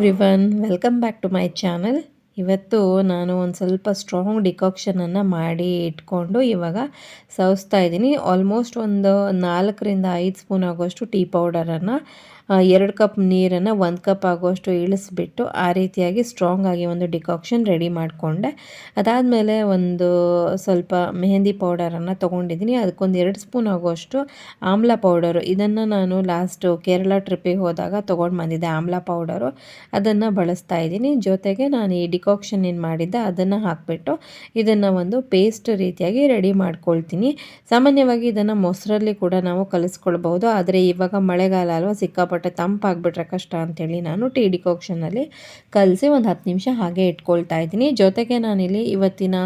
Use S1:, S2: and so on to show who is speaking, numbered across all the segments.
S1: Everyone welcome back to my channel ಇವತ್ತು ನಾನು ಒಂದು ಸ್ವಲ್ಪ ಸ್ಟ್ರಾಂಗ್ ಡಿಕಾಕ್ಷನನ್ನು ಮಾಡಿ ಇಟ್ಕೊಂಡು ಇವಾಗ ಸವಿಸ್ತಾ ಇದ್ದೀನಿ. ಆಲ್ಮೋಸ್ಟ್ ಒಂದು ನಾಲ್ಕರಿಂದ ಐದು ಸ್ಪೂನ್ ಆಗೋಷ್ಟು ಟೀ ಪೌಡರನ್ನು ಎರಡು ಕಪ್ ನೀರನ್ನು ಒಂದು ಕಪ್ ಆಗುವಷ್ಟು ಇಳಿಸ್ಬಿಟ್ಟು ಆ ರೀತಿಯಾಗಿ ಸ್ಟ್ರಾಂಗ್ ಆಗಿ ಒಂದು ಡಿಕಾಕ್ಷನ್ ರೆಡಿ ಮಾಡಿಕೊಂಡೆ. ಅದಾದಮೇಲೆ ಒಂದು ಸ್ವಲ್ಪ ಮೆಹಂದಿ ಪೌಡರನ್ನು ತೊಗೊಂಡಿದ್ದೀನಿ. ಅದಕ್ಕೊಂದು ಎರಡು ಸ್ಪೂನ್ ಆಗುವಷ್ಟು ಆಮ್ಲ ಪೌಡರು ಇದನ್ನು ನಾನು ಲಾಸ್ಟು ಕೇರಳ ಟ್ರಿಪ್ಪಿಗೆ ಹೋದಾಗ ತೊಗೊಂಡು ಬಂದಿದ್ದೆ ಆಮ್ಲ ಪೌಡರು ಅದನ್ನು ಬಳಸ್ತಾ ಇದ್ದೀನಿ. ಜೊತೆಗೆ ನಾನು ಈ ಡಿಕಾಕ್ಷನ್ ಏನು ಮಾಡಿದ್ದೆ, ಅದನ್ನು ಹಾಕಿಬಿಟ್ಟು ಇದನ್ನು ಒಂದು ಪೇಸ್ಟ್ ರೀತಿಯಾಗಿ ರೆಡಿ ಮಾಡ್ಕೊಳ್ತೀನಿ. ಸಾಮಾನ್ಯವಾಗಿ ಇದನ್ನು ಮೊಸರಲ್ಲಿ ಕೂಡ ನಾವು ಕಲಿಸ್ಕೊಳ್ಬಹುದು, ಆದರೆ ಇವಾಗ ಮಳೆಗಾಲ ಅಲ್ವಾ, ಸಿಕ್ಕಾಪಟ್ಟೆ ಸಿಕ್ಕಾಪಟ್ಟೆ ತಂಪಾಗ್ಬಿಟ್ರೆ ಕಷ್ಟ ಅಂಥೇಳಿ ನಾನು ಟೀ ಡಿಕಾಕ್ಷನಲ್ಲಿ ಕಲಸಿ ಒಂದು ಹತ್ತು ನಿಮಿಷ ಹಾಗೆ ಇಟ್ಕೊಳ್ತಾ ಇದ್ದೀನಿ. ಜೊತೆಗೆ ನಾನಿಲ್ಲಿ ಇವತ್ತಿನ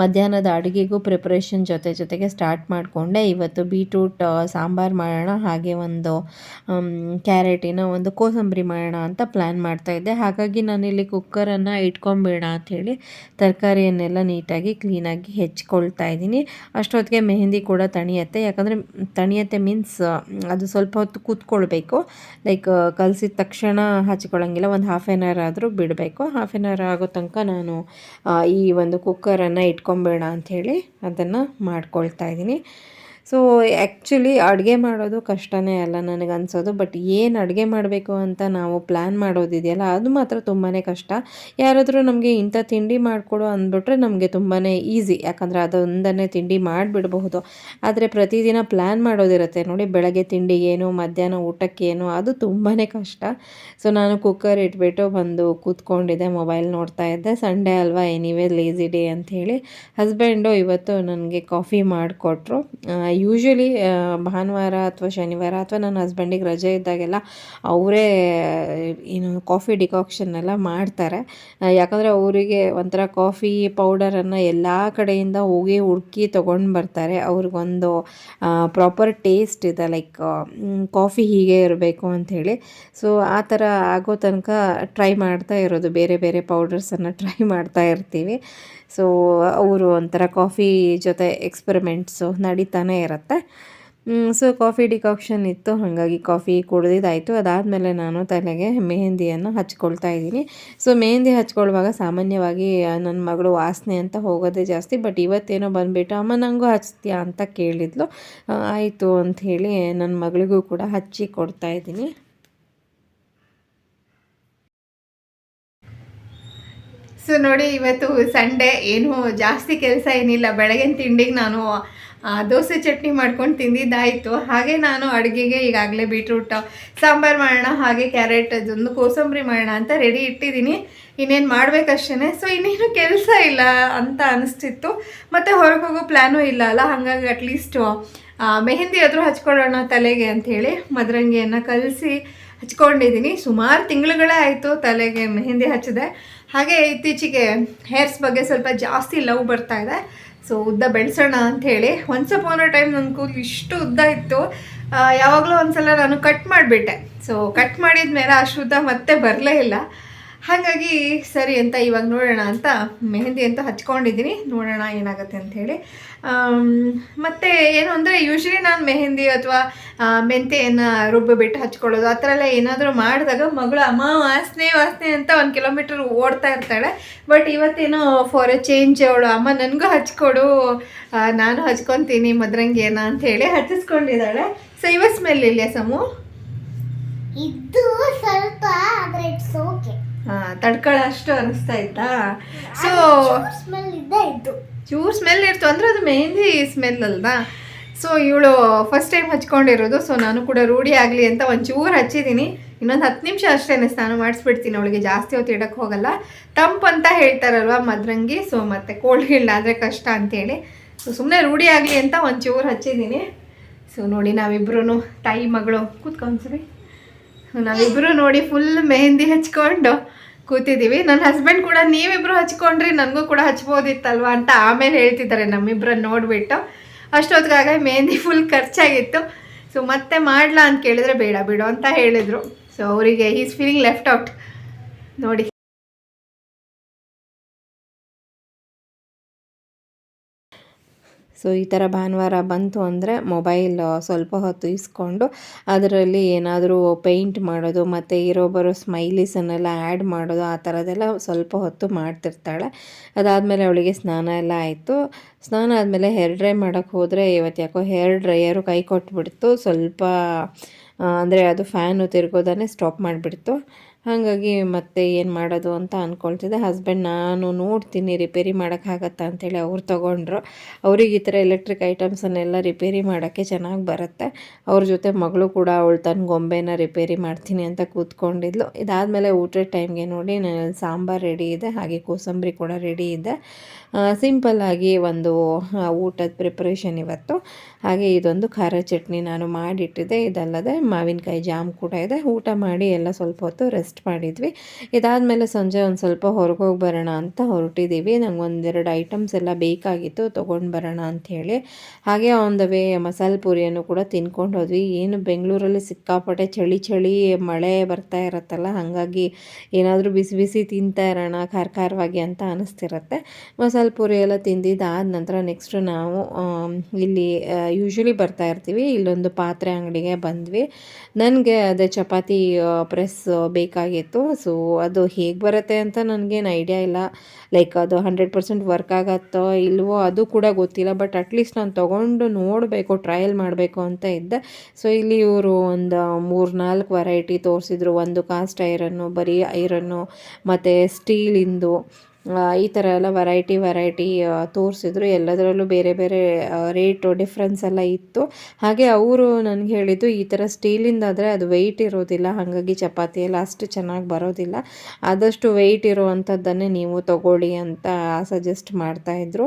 S1: ಮಧ್ಯಾಹ್ನದ ಅಡುಗೆಗೂ ಪ್ರಿಪ್ರೇಷನ್ ಜೊತೆ ಜೊತೆಗೆ ಸ್ಟಾರ್ಟ್ ಮಾಡಿಕೊಂಡೆ. ಇವತ್ತು ಬೀಟ್ರೂಟ್ ಸಾಂಬಾರು ಮಾಡೋಣ, ಹಾಗೆ ಒಂದು ಕ್ಯಾರೆಟಿನ ಒಂದು ಕೋಸಂಬರಿ ಮಾಡೋಣ ಅಂತ ಪ್ಲ್ಯಾನ್ ಮಾಡ್ತಾ ಇದ್ದೆ. ಹಾಗಾಗಿ ನಾನಿಲ್ಲಿ ಕುಕ್ಕರನ್ನು ಇಟ್ಕೊಂಬೇಡ ಅಂಥೇಳಿ ತರಕಾರಿಯನ್ನೆಲ್ಲ ನೀಟಾಗಿ ಕ್ಲೀನಾಗಿ ಹೆಚ್ಕೊಳ್ತಾ ಇದ್ದೀನಿ. ಅಷ್ಟೊತ್ತಿಗೆ ಮೆಹಂದಿ ಕೂಡ ತಣಿಯತ್ತೆ. ಯಾಕಂದರೆ ತಣಿಯತ್ತೆ ಮೀನ್ಸ್ ಅದು ಸ್ವಲ್ಪ ಹೊತ್ತು ಕೂತ್ಕೊಳ್ಬೇಕು. ಲೈಕ್ ಕಲಸಿದ ತಕ್ಷಣ ಹಚ್ಕೊಳ್ಳೋಂಗಿಲ್ಲ, ಒಂದು ಹಾಫ್ ಆನ್ ಅವರ್ ಆದರೂ ಬಿಡಬೇಕು. ಹಾಫ್ ಆನ್ ಅವರ್ ಆಗೋ ತನಕ ನಾನು ಈ ಒಂದು ಕುಕ್ಕರನ್ನು ಇಟ್ಕೊಂಬೇಡ ಅಂಥೇಳಿ ಅದನ್ನು ಮಾಡ್ಕೊಳ್ತಾ ಇದ್ದೀನಿ. ಸೊ ಆ್ಯಕ್ಚುಲಿ ಅಡುಗೆ ಮಾಡೋದು ಕಷ್ಟವೇ ಅಲ್ಲ ನನಗೆ ಅನ್ಸೋದು. ಬಟ್ ಏನು ಅಡುಗೆ ಮಾಡಬೇಕು ಅಂತ ನಾವು ಪ್ಲ್ಯಾನ್ ಮಾಡೋದಿದೆಯಲ್ಲ, ಅದು ಮಾತ್ರ ತುಂಬಾ ಕಷ್ಟ. ಯಾರಾದರೂ ನಮಗೆ ಇಂಥ ತಿಂಡಿ ಮಾಡಿಕೊಡು ಅಂದ್ಬಿಟ್ರೆ ನಮಗೆ ತುಂಬಾ ಈಸಿ ಯಾಕಂದರೆ ಅದೊಂದನ್ನೇ ತಿಂಡಿ ಮಾಡಿಬಿಡಬಹುದು. ಆದರೆ ಪ್ರತಿದಿನ ಪ್ಲ್ಯಾನ್ ಮಾಡೋದಿರುತ್ತೆ ನೋಡಿ, ಬೆಳಗ್ಗೆ ತಿಂಡಿಗೇನು ಮಧ್ಯಾಹ್ನ ಊಟಕ್ಕೇನು ಅದು ತುಂಬಾ ಕಷ್ಟ. ಸೊ ನಾನು ಕುಕ್ಕರ್ ಇಟ್ಬಿಟ್ಟು ಬಂದು ಕೂತ್ಕೊಂಡಿದ್ದೆ ಮೊಬೈಲ್ ನೋಡ್ತಾ ಇದ್ದೆ. ಸಂಡೇ ಅಲ್ವಾ ಎನಿವೇ ಲೇಸಿ ಡೇ ಅಂಥೇಳಿ. ಹಸ್ಬೆಂಡು ಇವತ್ತು ನನಗೆ ಕಾಫಿ ಮಾಡಿಕೊಟ್ರು. ಯೂಶ್ವಲಿ ಭಾನುವಾರ ಅಥವಾ ಶನಿವಾರ ಅಥವಾ ನನ್ನ ಹಸ್ಬೆಂಡಿಗೆ ರಜೆ ಇದ್ದಾಗೆಲ್ಲ ಅವರೇ, ಏನು ಕಾಫಿ ಡಿಕಾಕ್ಷನ್ ಎಲ್ಲ ಮಾಡ್ತಾರೆ. ಯಾಕಂದರೆ ಅವರಿಗೆ ಒಂಥರ ಕಾಫಿ ಪೌಡರನ್ನು ಎಲ್ಲ ಕಡೆಯಿಂದ ಹೋಗಿ ಹುಡುಕಿ ತೊಗೊಂಡು ಬರ್ತಾರೆ. ಅವ್ರಿಗೊಂದು ಪ್ರಾಪರ್ ಟೇಸ್ಟ್ ಇದೆ ಲೈಕ್ ಕಾಫಿ ಹೀಗೆ ಇರಬೇಕು ಅಂಥೇಳಿ. ಸೊ ಆ ಥರ ಆಗೋ ತನಕ ಟ್ರೈ ಮಾಡ್ತಾ ಇರೋದು. ಬೇರೆ ಬೇರೆ ಪೌಡರ್ಸನ್ನು ಟ್ರೈ ಮಾಡ್ತಾ ಇರ್ತೀವಿ. ಸೊ ಅವರು ಒಂಥರ ಕಾಫಿ ಜೊತೆ ಎಕ್ಸ್ಪೆರಿಮೆಂಟ್ಸು ನಡೀತಾನೆ ಇರುತ್ತೆ. ಸೊ ಕಾಫಿ ಡಿಕಾಕ್ಷನ್ ಇತ್ತು. ಹಾಗಾಗಿ ಕಾಫಿ ಕುಡ್ದಿದ್ದಾಯಿತು. ಅದಾದಮೇಲೆ ನಾನು ತಲೆಗೆ ಮೆಹಂದಿಯನ್ನು ಹಚ್ಕೊಳ್ತಾ ಇದ್ದೀನಿ. ಸೊ ಮೆಹಂದಿ ಹಚ್ಕೊಳ್ಳುವಾಗ ಸಾಮಾನ್ಯವಾಗಿ ನನ್ನ ಮಗಳು ವಾಸನೆ ಅಂತ ಹೋಗೋದೇ ಜಾಸ್ತಿ ಬಟ್ ಇವತ್ತೇನೋ ಬಂದುಬಿಟ್ಟು, ಅಮ್ಮ ನನಗೂ ಹಚ್ತೀಯಾ? ಅಂತ ಕೇಳಿದ್ಲು. ಆಯಿತು ಅಂಥೇಳಿ ನನ್ನ ಮಗಳಿಗೂ ಕೂಡ ಹಚ್ಚಿ ಕೊಡ್ತಾ ಇದ್ದೀನಿ.
S2: ಸೊ ನೋಡಿ, ಇವತ್ತು ಸಂಡೇ ಏನು ಜಾಸ್ತಿ ಕೆಲಸ ಏನಿಲ್ಲ. ಬೆಳಗಿನ ತಿಂಡಿಗೆ ನಾನು ದೋಸೆ ಚಟ್ನಿ ಮಾಡ್ಕೊಂಡು ತಿಂದಿದ್ದಾಯಿತು. ಹಾಗೆ ನಾನು ಅಡುಗೆಗೆ ಈಗಾಗಲೇ ಬೀಟ್ರೂಟ್ ಸಾಂಬಾರು ಮಾಡೋಣ, ಹಾಗೆ ಕ್ಯಾರೆಟ್ ಅದೊಂದು ಕೋಸಂಬರಿ ಮಾಡೋಣ ಅಂತ ರೆಡಿ ಇಟ್ಟಿದ್ದೀನಿ. ಇನ್ನೇನು ಮಾಡಬೇಕಷ್ಟೇ ಸೊ ಇನ್ನೇನು ಕೆಲಸ ಇಲ್ಲ ಅಂತ ಅನಿಸ್ತಿತ್ತು. ಮತ್ತು ಹೊರಗೆ ಹೋಗೋ ಪ್ಲ್ಯಾನು ಇಲ್ಲ ಅಲ್ಲ? ಹಾಗಾಗಿ ಅಟ್ಲೀಸ್ಟು ಮೆಹಂದಿ ಆದರೂ ಹಚ್ಕೊಳ್ಳೋಣ ತಲೆಗೆ ಅಂಥೇಳಿ ಮದರಂಗಿಯನ್ನು ಕಲಸಿ ಹಚ್ಕೊಂಡಿದ್ದೀನಿ. ಸುಮಾರು ತಿಂಗಳುಗಳೇ ಆಯಿತು ತಲೆಗೆ ಮೆಹಂದಿ ಹಚ್ಚಿದೆ. ಹಾಗೆ ಇತ್ತೀಚೆಗೆ ಹೇರ್ಸ್ ಬಗ್ಗೆ ಸ್ವಲ್ಪ ಜಾಸ್ತಿ ಲವ್ ಬರ್ತಾ ಇದೆ. ಸೊ ಉದ್ದ ಬೆಳೆಸೋಣ ಅಂಥೇಳಿ ಒನ್ಸ್ ಅಪಾನ್ ಟೈಮ್ ನನ್ನ ಕೂದಲು ಇಷ್ಟು ಉದ್ದ ಇತ್ತು ಯಾವಾಗಲೂ ಒಂದ್ಸಲ ನಾನು ಕಟ್ ಮಾಡಿಬಿಟ್ಟೆ. ಸೊ ಕಟ್ ಮಾಡಿದ ಮೇಲೆ ಅಷ್ಟು ಮತ್ತೆ ಬರಲೇ ಇಲ್ಲ. ಹಾಗಾಗಿ ಸರಿ ಅಂತ ಇವಾಗ ನೋಡೋಣ ಅಂತ ಮೆಹಂದಿ ಅಂತ ಹಚ್ಕೊಂಡಿದ್ದೀನಿ. ನೋಡೋಣ ಏನಾಗುತ್ತೆ ಅಂಥೇಳಿ ಮತ್ತು ಏನು ಅಂದರೆ ಯೂಶ್ವಲಿ ನಾನು ಮೆಹಂದಿ ಅಥವಾ ಮೆಂತೆಯನ್ನು ರುಬ್ಬಿಬಿಟ್ಟು ಹಚ್ಕೊಳ್ಳೋದು, ಆ ಥರ ಎಲ್ಲ ಏನಾದರೂ ಮಾಡಿದಾಗ ಮಗಳು ಅಮ್ಮ ವಾಸನೆ ವಾಸನೆ ಅಂತ ಒಂದು ಕಿಲೋಮೀಟರ್ ಓಡ್ತಾ ಇರ್ತಾಳೆ. ಬಟ್ ಇವತ್ತೇನೋ ಫಾರ್ ಎ ಚೇಂಜ್ ಅವಳು ಅಮ್ಮ ನನಗೂ ಹಚ್ಕೊಡು ನಾನು ಹಚ್ಕೊತೀನಿ, ಮದ್ರಂಗಿಯನ್ನ ಅಂಥೇಳಿ ಹಚ್ಚಿಸ್ಕೊಂಡಿದ್ದಾಳೆ. ಸೊ ಇವ ಸ್ಮೆಲ್ ಇಲ್ಲ ಸಮು?
S3: ಇದು ಸ್ವಲ್ಪ, ಆದರೆ ಇಟ್ಸ್ ಓಕೆ
S2: ತಡ್ಕೊಳ್ಳೋ ಅಷ್ಟು ಅನಿಸ್ತಾ ಇತ್ತಾ? ಸೊ
S3: ಸ್ಮೆಲ್ ಇದ್ದೇ ಇತ್ತು.
S2: ಚೂರು ಸ್ಮೆಲ್ ಇರ್ತು ಅಂದರೆ ಅದು ಮೆಹಂದಿ ಸ್ಮೆಲ್ ಅಲ್ವಾ? ಸೊ ಇವಳು ಫಸ್ಟ್ ಟೈಮ್ ಹಚ್ಕೊಂಡಿರೋದು ಸೊ ನಾನು ಕೂಡ ರೂಢಿ ಆಗಲಿ ಅಂತ ಚೂರು ಹಚ್ಚಿದ್ದೀನಿ ಇನ್ನೊಂದು ಹತ್ತು ನಿಮಿಷ ಅಷ್ಟೇ ಸ್ನಾನ ಮಾಡಿಸ್ಬಿಡ್ತೀನಿ ಅವಳಿಗೆ ಜಾಸ್ತಿ ಹೊತ್ತು ಇಡಕ್ಕೆ ಹೋಗಲ್ಲ. ತಂಪು ಅಂತ ಹೇಳ್ತಾರಲ್ವ ಮದ್ರಂಗಿ? ಸೊ ಮತ್ತೆ ಕೋಲ್ಡ್ ಹಿಲ್ಡ್ ಆದರೆ ಕಷ್ಟ ಅಂತೇಳಿ. ಸೊ ಸುಮ್ಮನೆ ರೂಢಿ ಆಗಲಿ ಅಂತ ಚೂರು ಹಚ್ಚಿದ್ದೀನಿ ಸೊ ನೋಡಿ ನಾವಿಬ್ರು ತಾಯಿ ಮಗಳು ಕೂತ್ಕೊಂಡ್ಸರಿ ನಾವಿಬ್ಬರು ನೋಡಿ ಫುಲ್ ಮೆಹಂದಿ ಹಚ್ಕೊಂಡು ಕೂತಿದ್ದೀವಿ ನನ್ನ ಹಸ್ಬೆಂಡ್ ಕೂಡ ನೀವಿಬ್ರು ಹಚ್ಕೊಂಡ್ರಿ, ನನಗೂ ಕೂಡ ಹಚ್ಬೋದಿತ್ತಲ್ವ ಅಂತ ಆಮೇಲೆ ಹೇಳ್ತಿದ್ದಾರೆ ನಮ್ಮಿಬ್ರನ್ನ ನೋಡಿಬಿಟ್ಟು. ಅಷ್ಟೊತ್ತಿಗಾಗ ಮೆಹಂದಿ ಫುಲ್ ಖರ್ಚಾಗಿತ್ತು. ಸೊ ಮತ್ತೆ ಮಾಡ್ಲಾ ಅಂತ ಕೇಳಿದ್ರೆ ಬೇಡ, ಬಿಡು ಅಂತ ಹೇಳಿದರು. ಸೊ ಅವರಿಗೆ ಈಸ್ ಫೀಲಿಂಗ್ ಲೆಫ್ಟ್ ಔಟ್ ನೋಡಿ.
S1: ಸೊ, ಈ ಥರ ಭಾನುವಾರ ಬಂತು ಅಂದರೆ ಮೊಬೈಲ್ ಸ್ವಲ್ಪ ಹೊತ್ತು ಇಸ್ಕೊಂಡು ಅದರಲ್ಲಿ ಏನಾದರೂ ಪೇಂಟ್ ಮಾಡೋದು, ಮತ್ತು ಇರೋ ಬರೋ ಸ್ಮೈಲೀಸನ್ನೆಲ್ಲ ಆ್ಯಡ್ ಮಾಡೋದು, ಆ ಥರದ್ದೆಲ್ಲ ಸ್ವಲ್ಪ ಹೊತ್ತು ಮಾಡ್ತಿರ್ತಾಳೆ. ಅದಾದಮೇಲೆ ಅವಳಿಗೆ ಸ್ನಾನ ಎಲ್ಲ ಆಯಿತು. ಸ್ನಾನ ಆದಮೇಲೆ ಹೇರ್ ಡ್ರೈ ಮಾಡೋಕ್ಕೆ ಹೋದರೆ ಇವತ್ತು ಯಾಕೋ ಹೇರ್ ಡ್ರೈಯರು ಕೈ ಕೊಟ್ಬಿಡ್ತು. ಸ್ವಲ್ಪ ಅಂದರೆ ಅದು ಫ್ಯಾನು ತಿರ್ಗೋದನ್ನೇ ಸ್ಟಾಪ್ ಮಾಡಿಬಿಡ್ತು. ಹಾಗಾಗಿ ಮತ್ತೆ ಏನು ಮಾಡೋದು ಅಂತ ಅಂದ್ಕೊಳ್ತಿದ್ದೆ ಹಸ್ಬೆಂಡ್ ನಾನು ನೋಡ್ತೀನಿ ರಿಪೇರಿ ಮಾಡೋಕ್ಕಾಗತ್ತಾ ಅಂತೇಳಿ ಅವ್ರು ತೊಗೊಂಡ್ರು. ಅವ್ರಿಗೆ ಈ ಥರ ಎಲೆಕ್ಟ್ರಿಕ್ ಐಟಮ್ಸನ್ನೆಲ್ಲ ರಿಪೇರಿ ಮಾಡೋಕ್ಕೆ ಚೆನ್ನಾಗಿ ಬರುತ್ತೆ. ಅವ್ರ ಜೊತೆ ಮಗಳು ಕೂಡ ಅವಳು ತನ್ನ ಗೊಂಬೆನ ರಿಪೇರಿ ಮಾಡ್ತೀನಿ ಅಂತ ಕೂತ್ಕೊಂಡಿದ್ಲು. ಇದಾದಮೇಲೆ ಊಟದ ಟೈಮ್ಗೆ ನೋಡಿ ನಾನು ಸಾಂಬಾರು ರೆಡಿ ಇದೆ, ಹಾಗೆ ಕೋಸಂಬರಿ ಕೂಡ ರೆಡಿ ಇದೆ. ಸಿಂಪಲ್ಲಾಗಿ ಒಂದು ಊಟದ ಪ್ರಿಪ್ರೇಷನ್ ಇವತ್ತು. ಹಾಗೆ ಇದೊಂದು ಖಾರ ಚಟ್ನಿ ನಾನು ಮಾಡಿಟ್ಟಿದ್ದೆ. ಇದಲ್ಲದೆ ಮಾವಿನಕಾಯಿ ಜಾಮ್ ಕೂಡ ಇದೆ. ಊಟ ಮಾಡಿ ಎಲ್ಲ ಸ್ವಲ್ಪ ಹೊತ್ತು ರೆಸ್ಟ್ ಮಾಡಿದ್ವಿ. ಇದಾದಮೇಲೆ ಸಂಜೆ ಒಂದು ಸ್ವಲ್ಪ ಹೊರಗೆ ಹೋಗಿ ಬರೋಣ ಅಂತ ಹೊರಟಿದ್ದೀವಿ ನಂಗೆ ಒಂದೆರಡು ಐಟಮ್ಸ್ ಎಲ್ಲ ಬೇಕಾಗಿತ್ತು, ತೊಗೊಂಡು ಬರೋಣ ಅಂಥೇಳಿ ಹಾಗೆ ಆನ್ ದ ವೇ ಮಸಾಲೆ ಪೂರಿಯನ್ನು ಕೂಡ ತಿನ್ಕೊಂಡು ಹೋದ್ವಿ. ಏನು ಬೆಂಗಳೂರಲ್ಲಿ ಸಿಕ್ಕಾಪಟ್ಟೆ ಚಳಿ ಚಳಿ ಮಳೆ ಬರ್ತಾ ಇರತ್ತಲ್ಲ, ಹಾಗಾಗಿ ಏನಾದರೂ ಬಿಸಿ ಬಿಸಿ ತಿಂತಾ ಇರೋಣ ಖಾರ ಖಾರವಾಗಿ ಅಂತ ಅನಿಸ್ತಿರತ್ತೆ. ಮಸಾಲೆ ಪೂರಿ ಎಲ್ಲ ತಿಂದಿದ್ದಾದ ನಂತರ ನೆಕ್ಸ್ಟ್ ನಾವು ಇಲ್ಲಿ ಯೂಶ್ವಲಿ ಬರ್ತಾ ಇರ್ತೀವಿ. ಇಲ್ಲೊಂದು ಪಾತ್ರೆ ಅಂಗಡಿಗೆ ಬಂದ್ವಿ. ನನಗೆ ಅದೇ ಚಪಾತಿ ಪ್ರೆಸ್ ಬೇಕಾಗಿತ್ತು. ಸೊ ಅದು ಹೇಗೆ ಬರುತ್ತೆ ಅಂತ ನನಗೇನು ಐಡಿಯಾ ಇಲ್ಲ. ಲೈಕ್ ಅದು ಹಂಡ್ರೆಡ್ ಪರ್ಸೆಂಟ್ ವರ್ಕ್ ಆಗತ್ತೋ ಇಲ್ವೋ ಅದು ಕೂಡ ಗೊತ್ತಿಲ್ಲ. ಬಟ್ ಅಟ್ಲೀಸ್ಟ್ ನಾನು ತೊಗೊಂಡು ನೋಡಬೇಕು ಟ್ರಯಲ್ ಮಾಡಬೇಕು ಅಂತ ಇದ್ದೆ. ಸೊ ಇಲ್ಲಿ ಇವರು ಒಂದು ಮೂರು ನಾಲ್ಕು ವೆರೈಟಿ ತೋರಿಸಿದ್ರು. ಒಂದು ಕಾಸ್ಟ್ ಐರನ್ನು ಬರೀ ಐರನ್ನು ಮತ್ತು ಸ್ಟೀಲಿಂದು ಈ ಥರ ಎಲ್ಲ ವೆರೈಟಿ ವೆರೈಟಿ ತೋರಿಸಿದ್ರು. ಎಲ್ಲದರಲ್ಲೂ ಬೇರೆ ಬೇರೆ ರೇಟು ಡಿಫ್ರೆನ್ಸ್ ಎಲ್ಲ ಇತ್ತು. ಹಾಗೆ ಅವರು ನನಗೆ ಹೇಳಿದ್ದು ಈ ಥರ ಸ್ಟೀಲಿಂದಾದರೆ ಅದು ವೆಯ್ಟ್ ಇರೋದಿಲ್ಲ. ಹಾಗಾಗಿ ಚಪಾತಿ ಎಲ್ಲ ಅಷ್ಟು ಚೆನ್ನಾಗಿ ಬರೋದಿಲ್ಲ. ಆದಷ್ಟು ವೆಯ್ಟ್ ಇರುವಂಥದ್ದನ್ನೇ ನೀವು ತಗೊಳ್ಳಿ ಅಂತ ಸಜೆಸ್ಟ್ ಮಾಡ್ತಾಯಿದ್ರು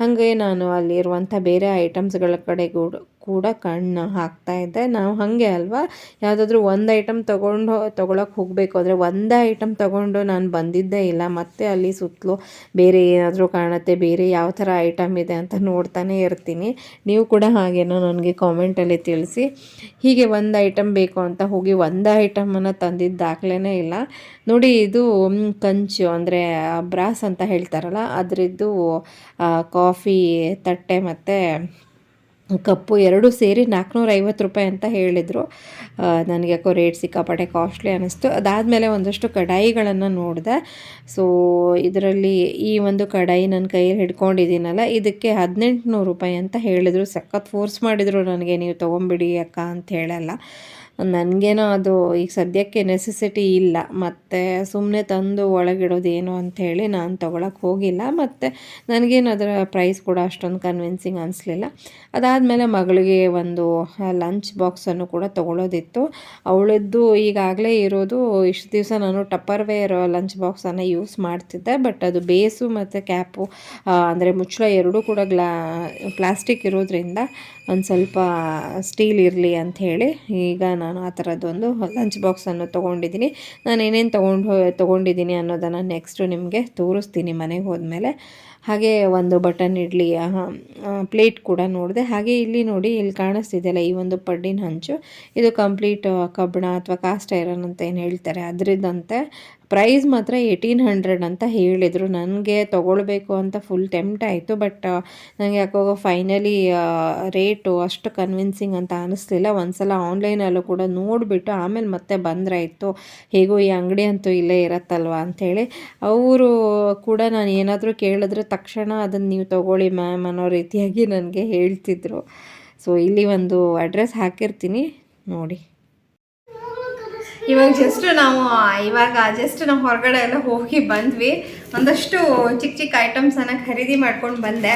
S1: ಹಾಗೆ ನಾನು ಅಲ್ಲಿರುವಂಥ ಬೇರೆ ಐಟಮ್ಸ್ಗಳ ಕಡೆ ಕೂಡ ಕಣ್ಣು ಹಾಕ್ತಾ ಇದ್ದೆ. ನಾವು ಹಾಗೆ ಅಲ್ವಾ? ಯಾವುದಾದ್ರೂ ಒಂದು ಐಟಮ್ ತೊಗೊಂಡು ತೊಗೊಳಕ್ಕೆ ಹೋಗಬೇಕು. ಅಂದರೆ ಒಂದೇ ಐಟಮ್ ತೊಗೊಂಡು ನಾನು ಬಂದಿದ್ದೇ ಇಲ್ಲ. ಮತ್ತೆ ಅಲ್ಲಿ ಸುತ್ತಲೂ ಬೇರೆ ಏನಾದರೂ ಕಾಣುತ್ತೆ, ಬೇರೆ ಯಾವ ಥರ ಐಟಮ್ ಇದೆ ಅಂತ ನೋಡ್ತಾನೆ ಇರ್ತೀನಿ. ನೀವು ಕೂಡ ಹಾಗೇನೋ ನನಗೆ ಕಾಮೆಂಟಲ್ಲಿ ತಿಳಿಸಿ. ಹೀಗೆ ಒಂದು ಐಟಮ್ ಬೇಕು ಅಂತ ಹೋಗಿ ಒಂದು ಐಟಮನ್ನು ತಂದಿದ್ದ ದಾಖಲೆನೇ ಇಲ್ಲ. ನೋಡಿ ಇದು ಕಂಚು ಅಂದರೆ ಬ್ರಾಸ್ ಅಂತ ಹೇಳ್ತಾರಲ್ಲ, ಅದರದ್ದು ಕಾಫಿ, ತಟ್ಟೆ ಮತ್ತು ಕಪ್ಪು ಎರಡು ಸೇರಿ ನಾಲ್ಕುನೂರ ಐವತ್ತು ರೂಪಾಯಿ ಅಂತ ಹೇಳಿದರು. ನನಗೆ ಯಾಕೋ ರೇಟ್ ಸಿಕ್ಕಾಪಟ್ಟೆ ಕಾಸ್ಟ್ಲಿ ಅನ್ನಿಸ್ತು ಅದಾದಮೇಲೆ ಒಂದಷ್ಟು ಕಡಾಯಿಗಳನ್ನು ನೋಡಿದೆ. ಸೊ ಇದರಲ್ಲಿ ಈ ಒಂದು ಕಡಾಯಿ ನನ್ನ ಕೈಯಲ್ಲಿ ಹಿಡ್ಕೊಂಡಿದ್ದೀನಲ್ಲ, ಇದಕ್ಕೆ ಹದಿನೆಂಟು ನೂರು ರೂಪಾಯಿ ಅಂತ ಹೇಳಿದರು. ಸಖತ್ ಫೋರ್ಸ್ ಮಾಡಿದರು ನನಗೆ, ನೀವು ತೊಗೊಂಬಿಡಿ ಅಕ್ಕ ಅಂತ ಹೇಳಲ್ಲ. ನನಗೇನೋ ಅದು ಈಗ ಸದ್ಯಕ್ಕೆ ನೆಸೆಸಿಟಿ ಇಲ್ಲ. ಮತ್ತು ಸುಮ್ಮನೆ ತಂದು ಒಳಗಿಡೋದೇನು ಅಂಥೇಳಿ ನಾನು ತೊಗೊಳಕ್ಕೆ ಹೋಗಿಲ್ಲ. ಮತ್ತು ನನಗೇನು ಅದರ ಪ್ರೈಸ್ ಕೂಡ ಅಷ್ಟೊಂದು ಕನ್ವಿನ್ಸಿಂಗ್ ಅನಿಸ್ಲಿಲ್ಲ. ಅದಾದಮೇಲೆ ಮಗಳಿಗೆ ಒಂದು ಲಂಚ್ ಬಾಕ್ಸನ್ನು ಕೂಡ ತೊಗೊಳೋದಿತ್ತು. ಅವಳದ್ದು ಈಗಾಗಲೇ ಇರೋದು ಇಷ್ಟು ದಿವಸ ನಾನು ಟಪ್ಪರ್ ವೇರ್ ಲಂಚ್ ಬಾಕ್ಸನ್ನು ಯೂಸ್ ಮಾಡ್ತಿದ್ದೆ. ಬಟ್ ಅದು ಬೇಸು ಮತ್ತು ಕ್ಯಾಪು ಅಂದರೆ ಮುಚ್ಚಳ ಎರಡೂ ಕೂಡ ಗ್ಲಾ, ಪ್ಲಾಸ್ಟಿಕ್ ಇರೋದ್ರಿಂದ ಒಂದು ಸ್ವಲ್ಪ ಸ್ಟೀಲ್ ಇರಲಿ ಅಂಥೇಳಿ ಈಗ ನಾನು ಆ ಥರದ್ದೊಂದು ಲಂಚ್ ಬಾಕ್ಸನ್ನು ತೊಗೊಂಡಿದ್ದೀನಿ. ನಾನು ಏನೇನು ತೊಗೊಂಡು ತೊಗೊಂಡಿದ್ದೀನಿ ಅನ್ನೋದನ್ನು ನೆಕ್ಸ್ಟು ನಿಮಗೆ ತೋರಿಸ್ತೀನಿ ಮನೆಗೆ ಹೋದ್ಮೇಲೆ. ಹಾಗೆ ಒಂದು ಬಟನ್ ಇಡ್ಲಿ ಪ್ಲೇಟ್ ಕೂಡ ನೋಡಿದೆ. ಹಾಗೆ ಇಲ್ಲಿ ನೋಡಿ, ಇಲ್ಲಿ ಕಾಣಿಸ್ತಿದೆಯಲ್ಲ ಈ ಒಂದು ಪಡ್ಡಿನ ಹಂಚು. ಇದು ಕಂಪ್ಲೀಟ್ ಕಬ್ಬಣ ಅಥವಾ ಕಾಸ್ಟ್ ಐರನ್ ಅಂತ ಏನು ಹೇಳ್ತಾರೆ. ಅದರದ್ದಂತೆ ಪ್ರೈಸ್ ಮಾತ್ರ ಏಯ್ಟೀನ್ ಹಂಡ್ರೆಡ್ ಅಂತ ಹೇಳಿದರು. ನನಗೆ ತೊಗೊಳ್ಬೇಕು ಅಂತ ಫುಲ್ ಟೆಂಪ್ಟ್ ಆಯಿತು ಬಟ್ ನನಗೆ ಯಾಕೋ ಫೈನಲಿ ರೇಟು ಅಷ್ಟು ಕನ್ವಿನ್ಸಿಂಗ್ ಅಂತ ಅನ್ನಿಸ್ಲಿಲ್ಲ ಒಂದ್ಸಲ ಆನ್ಲೈನಲ್ಲೂ ಕೂಡ ನೋಡಿಬಿಟ್ಟು ಆಮೇಲೆ ಮತ್ತೆ ಬಂದ್ರಾಯಿತು. ಹೇಗೋ ಈ ಅಂಗಡಿ ಅಂತೂ ಇಲ್ಲೇ ಇರತ್ತಲ್ವ ಅಂಥೇಳಿ ಅವರು ಕೂಡ ನಾನು ಏನಾದರೂ ಕೇಳಿದ್ರೆ ತಕ್ಷಣ ಅದನ್ನು ನೀವು ತೊಗೊಳ್ಳಿ ಮ್ಯಾಮ್ ಅನ್ನೋ ರೀತಿಯಾಗಿ ನನಗೆ ಹೇಳ್ತಿದ್ರು. ಸೊ ಇಲ್ಲಿ ಒಂದು ಅಡ್ರೆಸ್ ಹಾಕಿರ್ತೀನಿ. ನೋಡಿ.
S2: ಇವಾಗ ಜಸ್ಟ್ ನಾವು, ಇವಾಗ ಜಸ್ಟ್ ನಾವು ಹೊರಗಡೆ ಎಲ್ಲ ಹೋಗಿ ಬಂದ್ವಿ. ಒಂದಷ್ಟು ಚಿಕ್ಕ ಚಿಕ್ಕ ಐಟಮ್ಸನ್ನು ಖರೀದಿ ಮಾಡ್ಕೊಂಡು ಬಂದೆ.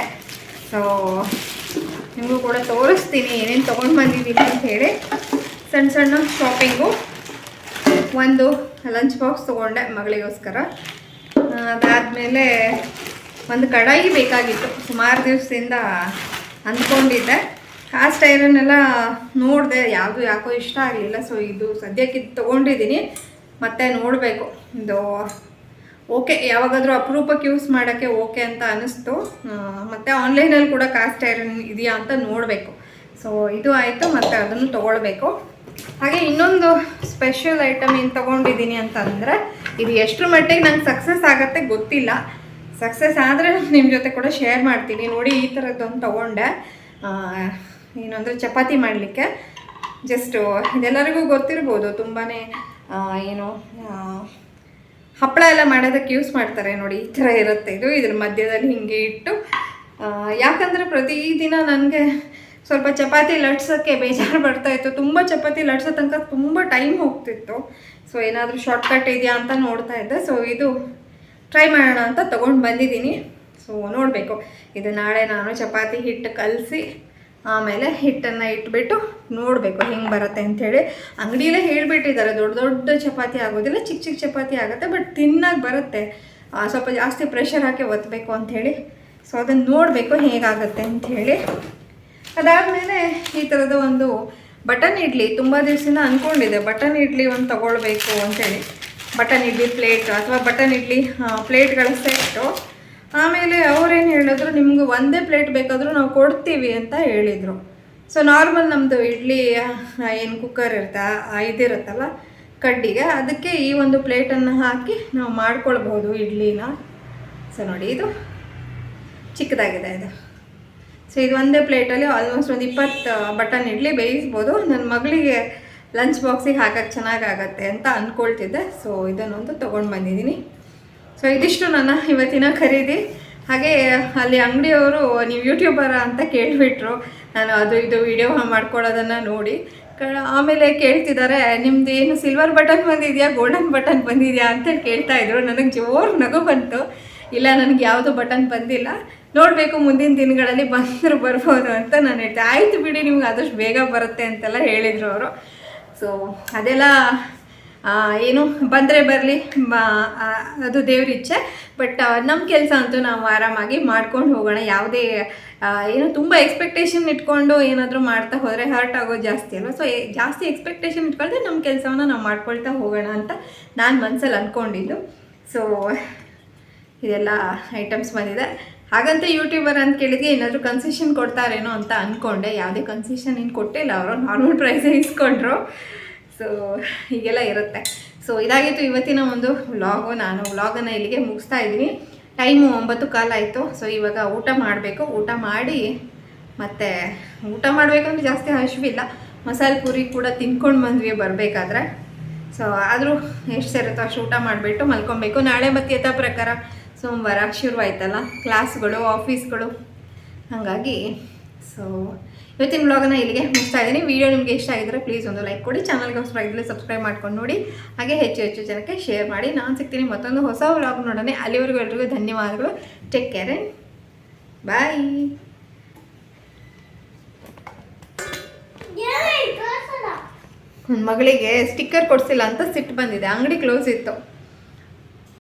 S2: ಸೊ ನಿಮಗೂ ಕೂಡ ತೋರಿಸ್ತೀನಿ ಏನೇನು ತೊಗೊಂಡು ಬಂದಿದ್ದೀನಿ ಅಂತ ಹೇಳಿ. ಸಣ್ಣ ಸಣ್ಣ ಶಾಪಿಂಗು ಒಂದು ಲಂಚ್ ಬಾಕ್ಸ್ ತೊಗೊಂಡೆ ಮಗಳಿಗೋಸ್ಕರ. ಅದಾದಮೇಲೆ ಒಂದು ಕಡಾಯಿ ಬೇಕಾಗಿತ್ತು. ಸುಮಾರು ದಿವಸದಿಂದ ಅಂದ್ಕೊಂಡಿದ್ದೆ. ಕಾಸ್ಟ್ ಐರನ್ ಎಲ್ಲ ನೋಡಿದೆ, ಯಾವುದು ಯಾಕೋ ಇಷ್ಟ ಆಗಲಿಲ್ಲ. ಸೊ ಇದು ಸದ್ಯಕ್ಕೆ ಇದು ತೊಗೊಂಡಿದ್ದೀನಿ. ಮತ್ತೆ ನೋಡಬೇಕು. ಇದು ಓಕೆ, ಯಾವಾಗಾದರೂ ಅಪರೂಪಕ್ಕೆ ಯೂಸ್ ಮಾಡೋಕ್ಕೆ ಓಕೆ ಅಂತ ಅನ್ನಿಸ್ತು ಮತ್ತು ಮತ್ತೆ ಆನ್ಲೈನಲ್ಲಿ ಕೂಡ ಕಾಸ್ಟ್ ಐರನ್ ಇದೆಯಾ ಅಂತ ನೋಡಬೇಕು. ಸೊ ಇದು ಆಯಿತು. ಮತ್ತು ಅದನ್ನು ತೊಗೊಳ್ಬೇಕು. ಹಾಗೆ ಇನ್ನೊಂದು ಸ್ಪೆಷಲ್ ಐಟಮ್ ಏನು ತೊಗೊಂಡಿದ್ದೀನಿ ಅಂತಂದರೆ, ಇದು ಎಷ್ಟರ ಮಟ್ಟಿಗೆ ನಂಗೆ ಸಕ್ಸಸ್ ಆಗತ್ತೆ ಗೊತ್ತಿಲ್ಲ. ಸಕ್ಸಸ್ ಆದರೆ ನಿಮ್ಮ ಜೊತೆ ಕೂಡ ಶೇರ್ ಮಾಡ್ತೀನಿ. ನೋಡಿ, ಈ ಥರದ್ದೊಂದು ತೊಗೊಂಡೆ. ಏನಂದರೆ ಚಪಾತಿ ಮಾಡಲಿಕ್ಕೆ. ಜಸ್ಟು ಇದೆಲ್ಲರಿಗೂ ಗೊತ್ತಿರ್ಬೋದು ತುಂಬಾ ಏನು ಹಪ್ಪಳ ಎಲ್ಲ ಮಾಡೋದಕ್ಕೆ ಯೂಸ್ ಮಾಡ್ತಾರೆ ನೋಡಿ, ಈ ಥರ ಇರುತ್ತೆ ಇದು. ಇದ್ರ ಮಧ್ಯದಲ್ಲಿ ಹಿಂಗೆ ಇಟ್ಟು ಯಾಕಂದರೆ ಪ್ರತಿದಿನ ನನಗೆ ಸ್ವಲ್ಪ ಚಪಾತಿ ಲಟ್ಸೋಕ್ಕೆ ಬೇಜಾರು ಬರ್ತಾ ಇತ್ತು. ತುಂಬ ಚಪಾತಿ ಲಟ್ಸೋ ತನಕ ತುಂಬ ಟೈಮ್ ಹೋಗ್ತಿತ್ತು. ಸೊ ಏನಾದರೂ ಶಾರ್ಟ್ಕಟ್ ಇದೆಯಾ ಅಂತ ನೋಡ್ತಾ ಇದ್ದೆ. ಸೊ ಇದು ಟ್ರೈ ಮಾಡೋಣ ಅಂತ ತೊಗೊಂಡು ಬಂದಿದ್ದೀನಿ. ಸೊ ನೋಡಬೇಕು. ಇದು ನಾಳೆ ನಾನು ಚಪಾತಿ ಹಿಟ್ಟು ಕಲಸಿ, ಆಮೇಲೆ ಹಿಟ್ಟನ್ನು ಇಟ್ಬಿಟ್ಟು ನೋಡಬೇಕು ಹೆಂಗೆ ಬರುತ್ತೆ ಅಂಥೇಳಿ. ಅಂಗಡಿಯಲ್ಲೇ ಹೇಳಿಬಿಟ್ಟಿದ್ದಾರೆ, ದೊಡ್ಡ ದೊಡ್ಡ ಚಪಾತಿ ಆಗೋದಿಲ್ಲ ಚಿಕ್ಕ ಚಿಕ್ಕ ಚಪಾತಿ ಆಗುತ್ತೆ ಬಟ್ ತಿನ್ನಾಗಿ ಬರುತ್ತೆ. ಸ್ವಲ್ಪ ಜಾಸ್ತಿ ಪ್ರೆಷರ್ ಹಾಕಿ ಒತ್ತಬೇಕು ಅಂಥೇಳಿ. ಸೊ ಅದನ್ನು ನೋಡಬೇಕು ಹೇಗಾಗುತ್ತೆ ಅಂಥೇಳಿ. ಅದಾದಮೇಲೆ ಈ ಥರದ ಒಂದು ಬಟನ್ ಇಡ್ಲಿ, ತುಂಬ ದಿವಸದಿಂದ ಅಂದ್ಕೊಂಡಿದ್ದೆ ಬಟನ್ ಇಡ್ಲಿ ಒಂದು ತೊಗೊಳ್ಬೇಕು ಅಂತೇಳಿ ಬಟನ್ ಇಡ್ಲಿ ಪ್ಲೇಟ್ ಅಥವಾ ಬಟನ್ ಇಡ್ಲಿ ಪ್ಲೇಟ್ಗಳ ಸೆಟ್ಟು. ಆಮೇಲೆ ಅವ್ರೇನು ಹೇಳಿದ್ರು, ನಿಮ್ಗೆ ಒಂದೇ ಪ್ಲೇಟ್ ಬೇಕಾದರೂ ನಾವು ಕೊಡ್ತೀವಿ ಅಂತ ಹೇಳಿದರು. ಸೊ ನಾರ್ಮಲ್ ನಮ್ಮದು ಇಡ್ಲಿ ಏನು ಕುಕ್ಕರ್ ಇರ್ತಾ ಇದಿರುತ್ತಲ್ಲ, ಕಡ್ಡಿಗೆ, ಅದಕ್ಕೆ ಈ ಒಂದು ಪ್ಲೇಟನ್ನು ಹಾಕಿ ನಾವು ಮಾಡ್ಕೊಳ್ಬೋದು ಇಡ್ಲಿನ. ಸೊ ನೋಡಿ ಇದು ಚಿಕ್ಕದಾಗಿದೆ ಇದು. ಸೊ ಇದು ಒಂದೇ ಪ್ಲೇಟಲ್ಲಿ ಆಲ್ಮೋಸ್ಟ್ ಒಂದು ಇಪ್ಪತ್ತು ಬಟನ್ ಇಡ್ಲಿ ಬೇಯಿಸ್ಬೋದು. ನನ್ನ ಮಗಳಿಗೆ ಲಂಚ್ ಬಾಕ್ಸಿಗೆ ಹಾಕಕ್ಕೆ ಚೆನ್ನಾಗಾಗತ್ತೆ ಅಂತ ಅಂದ್ಕೊಳ್ತಿದ್ದೆ ಸೊ ಇದನ್ನೊಂದು ತೊಗೊಂಡು ಬಂದಿದ್ದೀನಿ. ಸೊ ಇದಿಷ್ಟು ನನ್ನ ಇವತ್ತಿನ ಖರೀದಿ. ಹಾಗೆ ಅಲ್ಲಿ ಅಂಗಡಿಯವರು, ನೀವು ಯೂಟ್ಯೂಬರ ಅಂತ ಕೇಳಿಬಿಟ್ರು. ನಾನು ಅದು ಇದು ವಿಡಿಯೋ ಮಾಡ್ಕೊಳ್ಳೋದನ್ನು ನೋಡಿ. ಆಮೇಲೆ ಕೇಳ್ತಿದ್ದಾರೆ, ನಿಮ್ದು ಏನು ಸಿಲ್ವರ್ ಬಟನ್ ಬಂದಿದೆಯಾ ಗೋಲ್ಡನ್ ಬಟನ್ ಬಂದಿದೆಯಾ? ಅಂತ ಕೇಳ್ತಾ ಇದ್ರು. ನನಗೆ ಜೋರು ನಗು ಬಂತು. ಇಲ್ಲ, ನನಗೆ ಯಾವುದು ಬಟನ್ ಬಂದಿಲ್ಲ. ನೋಡಬೇಕು, ಮುಂದಿನ ದಿನಗಳಲ್ಲಿ ಬಂದರೂ ಬರ್ಬೋದು ಅಂತ ನಾನು ಹೇಳ್ತೆ ಆಯಿತು ಬಿಡಿ, ನಿಮ್ಗೆ ಆದಷ್ಟು ಬೇಗ ಬರುತ್ತೆ ಅಂತೆಲ್ಲ ಹೇಳಿದರು ಅವರು. ಸೊ ಅದೆಲ್ಲ ಏನು ಬಂದರೆ ಬರಲಿ ಅದು ದೇವ್ರ ಇಚ್ಛೆ. ಬಟ್ ನಮ್ಮ ಕೆಲಸ ಅಂತೂ ನಾವು ಆರಾಮಾಗಿ ಮಾಡ್ಕೊಂಡು ಹೋಗೋಣ. ಯಾವುದೇ ಏನು ತುಂಬ ಎಕ್ಸ್ಪೆಕ್ಟೇಷನ್ ಇಟ್ಕೊಂಡು ಏನಾದರೂ ಮಾಡ್ತಾ ಹೋದರೆ ಹರ್ಟ್ ಆಗೋದು ಜಾಸ್ತಿ ಅಲ್ವ? ಸೊ ಜಾಸ್ತಿ ಎಕ್ಸ್ಪೆಕ್ಟೇಷನ್ ಇಟ್ಕೊಳ್ದೆ ನಮ್ಮ ಕೆಲಸವನ್ನು ನಾವು ಮಾಡ್ಕೊಳ್ತಾ ಹೋಗೋಣ ಅಂತ ನಾನು ಮನಸ್ಸಲ್ಲಿ ಅಂದ್ಕೊಂಡಿದ್ದು ಸೊ ಇದೆಲ್ಲ ಐಟಮ್ಸ್ ಬಂದಿದೆ. ಹಾಗಂತ ಯೂಟ್ಯೂಬರ್ ಅಂತ ಕೇಳಿದ್ರೆ ಏನಾದರೂ ಕನ್ಸೆಷನ್ ಕೊಡ್ತಾರೇನೋ ಅಂತ ಅಂದ್ಕೊಂಡೆ ಯಾವುದೇ ಕನ್ಸೆಷನ್ ಏನು ಕೊಟ್ಟಿಲ್ಲ ಅವರು ನಾರ್ಮಲ್ ಪ್ರೈಸೇ ಇಸ್ಕೊಂಡ್ರು. ಸೊ ಹೀಗೆಲ್ಲ ಇರುತ್ತೆ. ಸೊ ಇದಾಗಿತ್ತು ಇವತ್ತಿನ ಒಂದು ವ್ಲಾಗು ನಾನು ವ್ಲಾಗನ್ನು ಇಲ್ಲಿಗೆ ಮುಗಿಸ್ತಾ ಇದ್ದೀನಿ. ಟೈಮು ಒಂಬತ್ತು ಕಾಲ ಆಯಿತು. ಸೊ ಇವಾಗ ಊಟ ಮಾಡಬೇಕು. ಊಟ ಮಾಡಿ ಮತ್ತು ಊಟ ಮಾಡಬೇಕಂದ್ರೆ ಜಾಸ್ತಿ ಹಸಿವಿಲ್ಲ ಮಸಾಲೆ ಪೂರಿ ಕೂಡ ತಿನ್ಕೊಂಡು ಬಂದ್ವಿ ಬರಬೇಕಾದ್ರೆ. ಸೊ ಆದರೂ ಎಷ್ಟು ಸೇರುತ್ತೋ ಅಷ್ಟು ಊಟ ಮಾಡಿಬಿಟ್ಟು ಮಲ್ಕೊಬೇಕು. ನಾಳೆ ಮತ್ತೆ ಯಥಾ ಪ್ರಕಾರ ಸೋಮವಾರ ಶುರುವಾಯ್ತಲ್ಲ? ಕ್ಲಾಸ್ಗಳು ಆಫೀಸ್ಗಳು. ಹಾಗಾಗಿ ಸೊ ಇವತ್ತಿನ ಬ್ಲಾಗನ್ನ ಇಲ್ಲಿಗೆ ಮುಗಿಸ್ತಾ ಇದ್ದೀನಿ. ವೀಡಿಯೋ ನಿಮಗೆ ಇಷ್ಟ ಆಗಿದ್ರೆ ಪ್ಲೀಸ್ ಒಂದು ಲೈಕ್ ಕೊಡಿ. ಚಾನಲ್ಗೆ ಹೊಸಬ ಇದ್ದರೆ ಸಬ್ಸ್ಕ್ರೈಬ್ ಮಾಡ್ಕೊಂಡು ನೋಡಿ. ಹಾಗೆ ಹೆಚ್ಚು ಹೆಚ್ಚು ಜನಕ್ಕೆ ಶೇರ್ ಮಾಡಿ. ನಾನು ಸಿಗ್ತೀನಿ ಮತ್ತೊಂದು ಹೊಸ ವ್ಲಾಗ್ ನೋಡೋಣ. ಅಲ್ಲಿವರೆಗೂ ಎಲ್ರಿಗೂ ಧನ್ಯವಾದಗಳು. ಟೇಕ್ ಕೇರ್ ಆ್ಯಂಡ್ ಬಾಯ್ ನನ್ನ ಮಗಳಿಗೆ ಸ್ಟಿಕ್ಕರ್ ಕೊಡಿಸಿಲ್ಲ ಅಂತ ಸಿಟ್ಟು ಬಂದಿದೆ. ಅಂಗಡಿ ಕ್ಲೋಸ್ ಇತ್ತು.